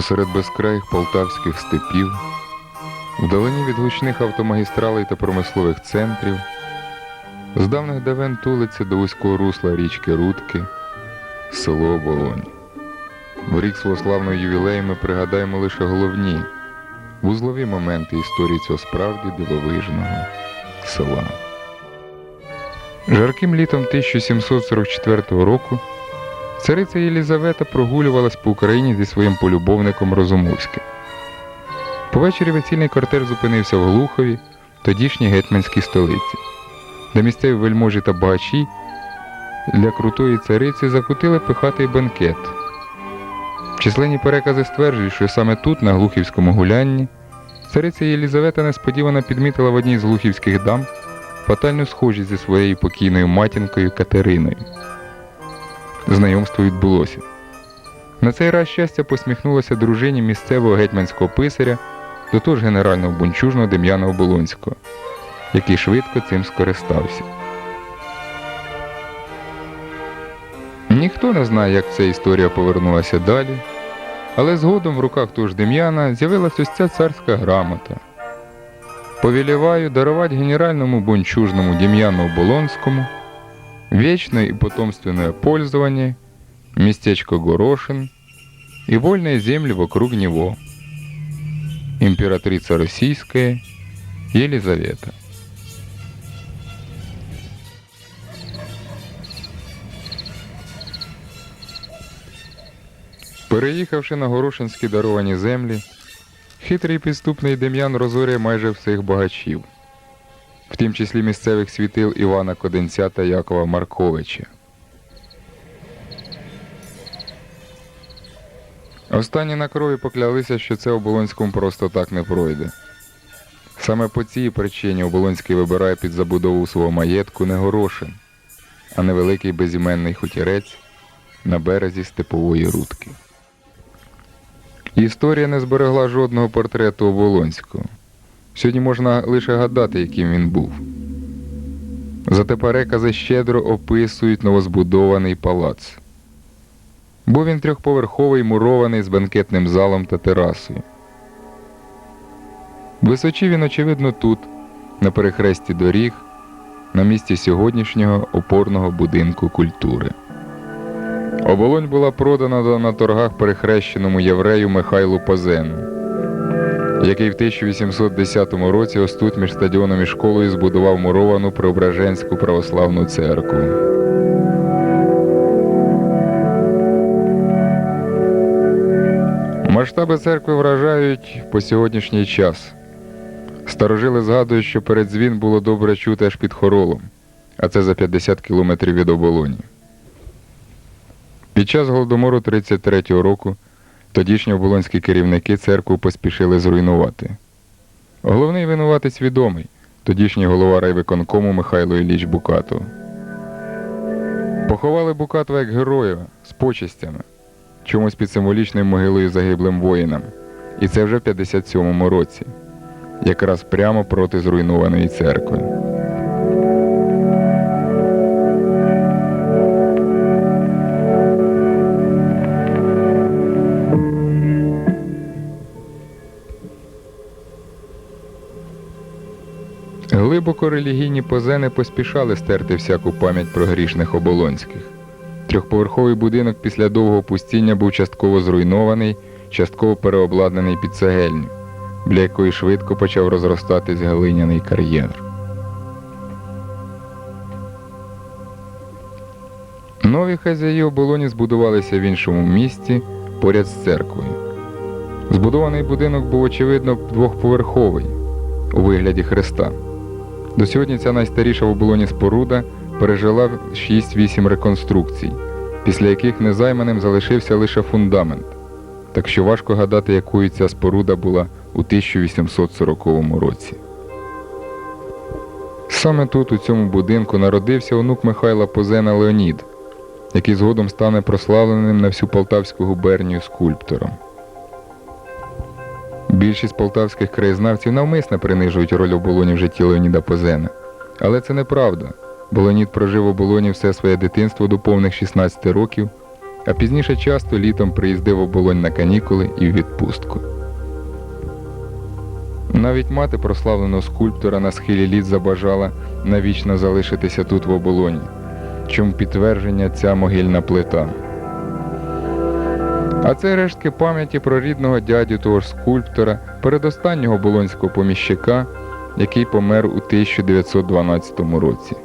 Посеред безкраїх полтавських степів, вдалині від гучних автомагістралей та промислових центрів, з давних давен тулиться до вузького русла річки Рудки, село Оболонь. В рік свого славного ювілею ми пригадаємо лише головні, вузлові моменти історії цього справді дивовижного села. Жарким літом 1744 року цариця Єлізавета прогулювалась по Україні зі своїм полюбовником Розумовським. Повечері весільний кортеж зупинився в Глухові, тодішній гетьманській столиці, де місцеві вельможі та багачі для крутої цариці закутили пихатий бенкет. Численні перекази стверджують, що саме тут, на глухівському гулянні, цариця Єлізавета несподівано підмітила в одній з глухівських дам фатальну схожість зі своєю покійною матінкою Катериною. Знайомство відбулося. На цей раз щастя посміхнулося дружині місцевого гетьманського писаря, до того ж генерального бунчужного Дем'яна Оболонського, який швидко цим скористався. Ніхто не знає, як ця історія повернулася далі, але згодом в руках того ж Дем'яна з'явилася ось ця царська грамота. Повелеваю даровать генеральному бунчужному Дем'яну Оболонському вечное и потомственное пользование, местечко Горошин и вольные земли вокруг него. Императрица Российская Елизавета. Переїхавши на Горошинські даровані землі, хитрий підступний Дем'ян розорює майже всіх багачів В тім числі місцевих світил Івана Коденця та Якова Марковича. Останні на крові поклялися, що це Оболонському просто так не пройде. Саме по цій причині Оболонський вибирає під забудову свого маєтку не Горошин, а невеликий безіменний хутірець на березі Степової Рудки. Історія не зберегла жодного портрету Оболонського. Сьогодні можна лише гадати, яким він був. Зате перекази щедро описують новозбудований палац. Був він трьохповерховий, мурований з банкетним залом та терасою. Височив він, очевидно, тут, на перехресті доріг, на місці сьогоднішнього опорного будинку культури. Оболонь була продана на торгах перехрещеному єврею Михайлу Позену який в 1810 році ось тут між стадіоном і школою збудував муровану Преображенську православну церкву. Масштаби церкви вражають по сьогоднішній час. Старожили згадують, що перед дзвін було добре чути аж під хоролом, а це за 50 кілометрів від оболоні. Під час голодомору 33-го року Тодішні оболонські керівники церкву поспішили зруйнувати. Головний винуватець відомий, тодішній голова райвиконкому Михайло Ілліч Букатов. Поховали Букатова як героя з почестями, чомусь під символічною могилою загиблим воїнам. І це вже в 57-му році, якраз прямо проти зруйнованої церкви. Глибоко релігійні позени поспішали стерти всяку пам'ять про грішних оболонських. Трьохповерховий будинок після довгого пустіння був частково зруйнований, частково переобладнаний під цегельню, для якої швидко почав розростатись глиняний кар'єр. Нові хазяї оболоні збудувалися в іншому місті поряд з церквою. Збудований будинок був, очевидно, двохповерховий у вигляді хреста. До сьогодні ця найстаріша в оболоні споруда пережила 6-8 реконструкцій, після яких незайманим залишився лише фундамент. Так що важко гадати, якою ця споруда була у 1840 році. Саме тут, у цьому будинку, народився онук Михайла Позена Леонід, який згодом стане прославленим на всю Полтавську губернію скульптором. Більшість полтавських краєзнавців навмисно принижують роль оболоні в житті Леоніда Позена. Але це неправда, бо прожив у оболоні все своє дитинство до повних 16 років а пізніше часто літом приїздив в оболонь на канікули і в відпустку. Навіть мати прославленого скульптора на схилі літ забажала навічно залишитися тут в оболоні, чому підтвердження ця могильна плита. А це рештки пам'яті про рідного дядю того ж скульптора, передостаннього болонського поміщика, який помер у 1912 році.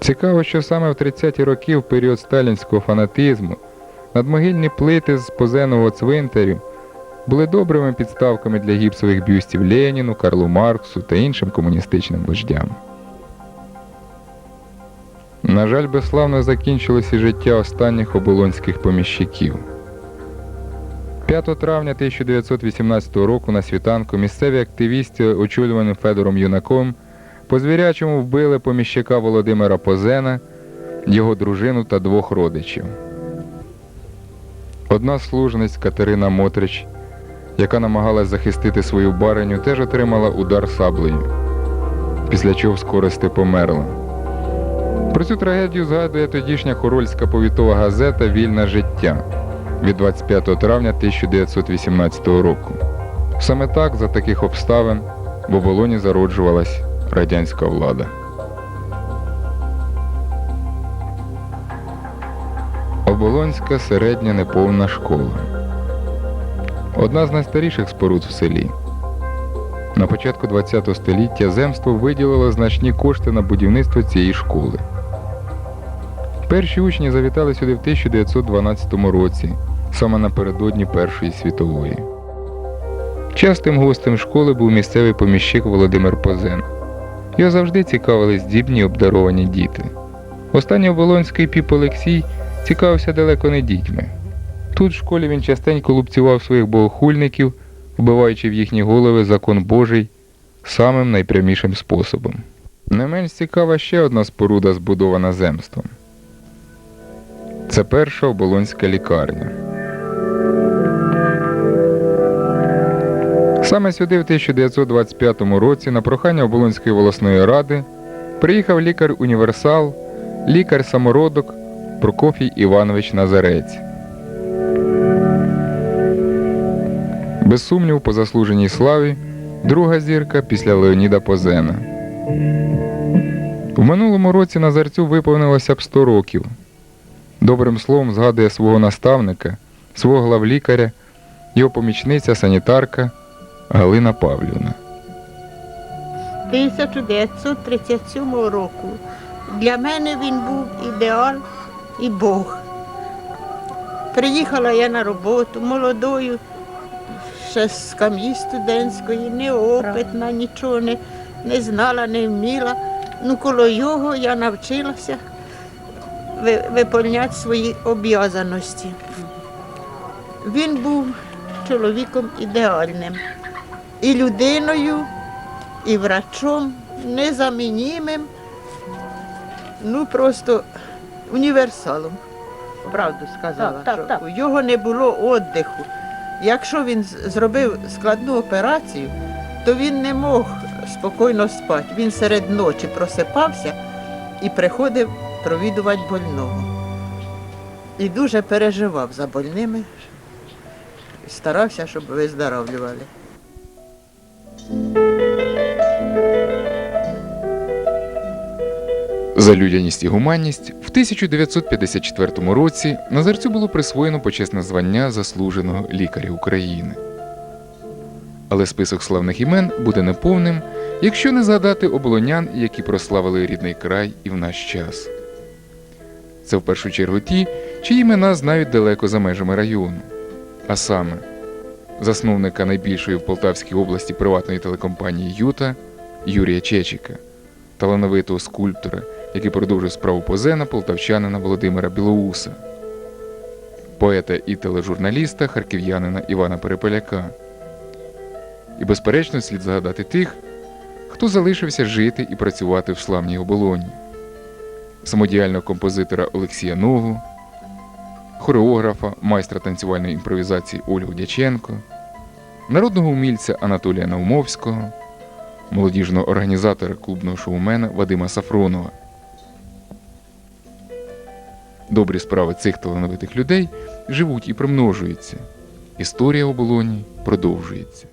Цікаво, що саме в 30-ті роки, в період сталінського фанатизму, надмогильні плити з позенового цвинтарю були добрими підставками для гіпсових бюстів Леніну, Карлу Марксу та іншим комуністичним вождям. На жаль, безславно закінчилося і життя останніх оболонських поміщиків. 5 травня 1918 року на світанку місцеві активісти, очолюваним Федором Юнаком, по звірячому вбили поміщика Володимира Позена, його дружину та двох родичів. Одна служниць Катерина Мотрич, яка намагалась захистити свою бариню, теж отримала удар саблею, після чого вскористи померла. Про цю трагедію згадує тодішня хорольська повітова газета Вільне життя від 25 травня 1918 року. Саме так, за таких обставин, в оболоні зароджувалась радянська влада. Оболонська середня неповна школа. Одна з найстаріших споруд в селі. На початку ХХ століття земство виділило значні кошти на будівництво цієї школи. Перші учні завітали сюди в 1912 році, саме напередодні Першої світової. Частим гостем школи був місцевий поміщик Володимир Позен. Його завжди цікавили здібні обдаровані діти. Останній оболонський піп Олексій цікавився далеко не дітьми. Тут в школі він частенько лупцював своїх богохульників, вбиваючи в їхні голови закон Божий самим найпрямішим способом. Не менш цікава ще одна споруда, збудована земством. Це перша оболонська лікарня. Саме сюди в 1925 році на прохання Оболонської волосної ради приїхав лікар-універсал, лікар-самородок Прокофій Іванович Назарець. Без сумніву, по заслуженій славі, друга зірка після Леоніда Позена. В минулому році Назарцю виповнилося б 100 років. Добрим словом згадує свого наставника, свого главлікаря, його помічниця, санітарка Галина Павлівна. 1937 року. Для мене він був ідеал і Бог. Приїхала я на роботу молодою, ще з кам'ї студентської, неопитна, нічого не, не знала, не вміла. Ну, коло його я навчилася виповняти свої обов'язаності. Він був чоловіком ідеальним і людиною, і врачом незамінімим, ну просто універсалом. Правду сказала, Так, так, що так. у його не було віддиху. Якщо він зробив складну операцію, то він не мог спокійно спати. Він серед ночі просипався і приходив провідувати больного. І дуже переживав за больними, старався, щоб виздоровлювали. За людяність і гуманність в 1954 році Назарцю було присвоєно почесне звання заслуженого лікаря України. Але список славних імен буде неповним, якщо не згадати оболонян, які прославили рідний край і в наш час. Це в першу чергу ті, чиї імена знають далеко за межами району. А саме, засновника найбільшої в Полтавській області приватної телекомпанії Юта Юрія Чечика, талановитого скульптора, який продовжив справу Позена полтавчанина Володимира Білоуса, поета і тележурналіста харків'янина Івана Переполяка. І, безперечно, слід згадати тих, хто залишився жити і працювати в славній оболоні, самодіяльного композитора Олексія Ногу, хореографа, майстра танцювальної імпровізації Ольгу Дяченко, народного умільця Анатолія Наумовського, молодіжного організатора клубного шоумена Вадима Сафронова. Добрі справи цих талановитих людей живуть і примножуються. Історія оболоні продовжується.